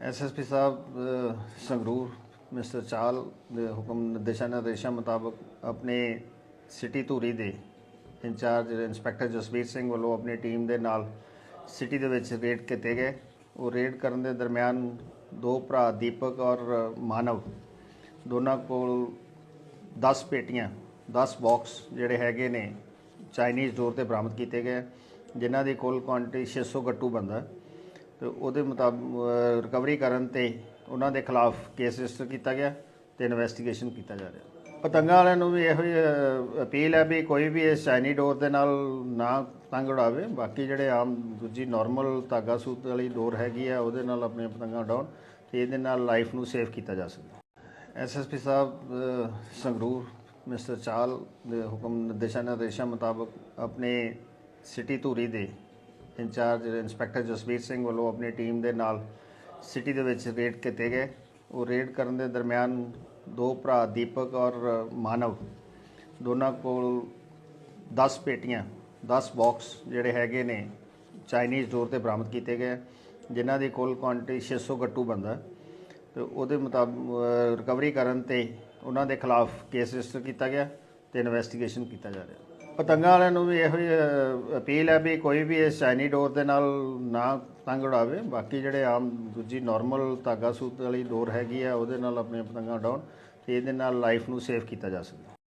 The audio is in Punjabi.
ਐਸਐਸਪੀ ਸਾਹਿਬ ਸੰਗਰੂਰ, ਮਿਸਟਰ ਚਾਲ ਦੇ ਹੁਕਮ ਨਿਰਦੇਸ਼ਾਂ ਨਿਰਦੇਸ਼ਾਂ ਮੁਤਾਬਕ ਆਪਣੇ ਸਿਟੀ ਧੂਰੀ ਦੇ ਇੰਚਾਰਜ ਇੰਸਪੈਕਟਰ ਜਸਵੀਰ ਸਿੰਘ ਵੱਲੋਂ ਆਪਣੀ ਟੀਮ ਦੇ ਨਾਲ ਸਿਟੀ ਦੇ ਵਿੱਚ ਰੇਡ ਕੀਤੇ ਗਏ। ਉਹ ਰੇਡ ਕਰਨ ਦੇ ਦਰਮਿਆਨ ਦੋ ਭਰਾ ਦੀਪਕ ਔਰ ਮਾਨਵ, ਦੋਨਾਂ ਕੋਲ 10 ਪੇਟੀਆਂ 10 ਬਾਕਸ ਜਿਹੜੇ ਹੈਗੇ ਨੇ ਚਾਈਨੀਜ਼ ਡੋਰ ਤੇ ਬਰਾਮਦ ਕੀਤੇ ਗਏ, ਜਿਨ੍ਹਾਂ ਦੀ ਕੁੱਲ ਕੁਆਂਟੀਟੀ 600 ਗੱਟੂ ਬੰਦਾ ਤੇ ਉਹਦੇ ਮੁਤਾਬਕ ਰਿਕਵਰੀ ਕਰਨ ਤੇ ਉਹਨਾਂ ਦੇ ਖਿਲਾਫ ਕੇਸ ਰਜਿਸਟਰ ਕੀਤਾ ਗਿਆ ਤੇ ਇਨਵੈਸਟੀਗੇਸ਼ਨ ਕੀਤਾ ਜਾ ਰਿਹਾ। ਪਤੰਗਾਂ ਵਾਲਿਆਂ ਨੂੰ ਵੀ ਇਹੋ ਹੀ ਅਪੀਲ ਹੈ ਵੀ ਕੋਈ ਵੀ ਇਸ ਚਾਈਨੀ ਡੋਰ ਦੇ ਨਾਲ ਨਾ ਪਤੰਗ ਉਡਾਵੇ। ਬਾਕੀ ਜਿਹੜੇ ਆਮ ਦੂਜੀ ਨਾਰਮਲ ਧਾਗਾ ਸੂਤ ਵਾਲੀ ਡੋਰ ਹੈਗੀ ਆ, ਉਹਦੇ ਨਾਲ ਆਪਣੀਆਂ ਪਤੰਗਾਂ ਉਡਾਉਣ ਤੇ ਇਹਦੇ ਨਾਲ ਲਾਈਫ ਨੂੰ ਸੇਵ ਕੀਤਾ ਜਾ ਸਕਦਾ ਐਸਐਸਪੀ ਸਾਹਿਬ ਸੰਗਰੂਰ ਮਿਸਟਰ ਚਾਲ ਦੇ ਹੁਕਮ ਨਿਰਦੇਸ਼ਾਂ ਨਿਰਦੇਸ਼ਾਂ ਮੁਤਾਬਕ ਆਪਣੇ ਸਿਟੀ ਧੂਰੀ ਦੇ ਇੰਚਾਰਜ ਇੰਸਪੈਕਟਰ ਜਸਵੀਰ ਸਿੰਘ ਵੱਲੋਂ ਆਪਣੀ ਟੀਮ ਦੇ ਨਾਲ ਸਿਟੀ ਦੇ ਵਿੱਚ ਰੇਡ ਕੀਤੇ ਗਏ। ਉਹ ਰੇਡ ਕਰਨ ਦੇ ਦਰਮਿਆਨ ਦੋ ਭਰਾ ਦੀਪਕ ਔਰ ਮਾਨਵ ਦੋਨਾਂ ਕੋਲ 10 ਪੇਟੀਆਂ 10 ਬਾਕਸ ਜਿਹੜੇ ਹੈਗੇ ਨੇ, ਚਾਈਨੀਜ਼ ਡੋਰ ਤੇ ਬਰਾਮਦ ਕੀਤੇ ਗਏ, ਜਿਨ੍ਹਾਂ ਦੀ ਕੁੱਲ ਕੁਆਂਟੀਟੀ 600 ਗੱਟੂ ਬੰਦਾ ਤੇ ਉਹਦੇ ਮੁਤਾਬਕ ਰਿਕਵਰੀ ਕਰਨ ਤੇ ਉਹਨਾਂ ਦੇ ਖਿਲਾਫ ਕੇਸ ਰਜਿਸਟਰ ਕੀਤਾ ਗਿਆ ਤੇ ਇਨਵੈਸਟੀਗੇਸ਼ਨ ਕੀਤਾ ਜਾ ਰਿਹਾ। ਪਤੰਗਾਂ ਵਾਲਿਆਂ ਨੂੰ ਵੀ ਇਹੋ ਹੀ ਅ, ਅਪੀਲ ਹੈ ਵੀ ਕੋਈ ਵੀ ਇਸ ਚਾਈਨੀ ਡੋਰ ਦੇ ਨਾਲ ਨਾ ਪਤੰਗ ਉਡਾਵੇ। ਬਾਕੀ ਜਿਹੜੇ ਆਮ ਦੂਜੀ ਨਾਰਮਲ ਧਾਗਾ ਸੂਤ ਵਾਲੀ ਡੋਰ ਹੈਗੀ ਆ ਉਹਦੇ ਨਾਲ ਆਪਣੀਆਂ ਪਤੰਗਾਂ ਉਡਾਉਣ ਤੇ ਇਹਦੇ ਨਾਲ ਲਾਈਫ ਨੂੰ ਸੇਵ ਕੀਤਾ ਜਾ ਸਕਦਾ।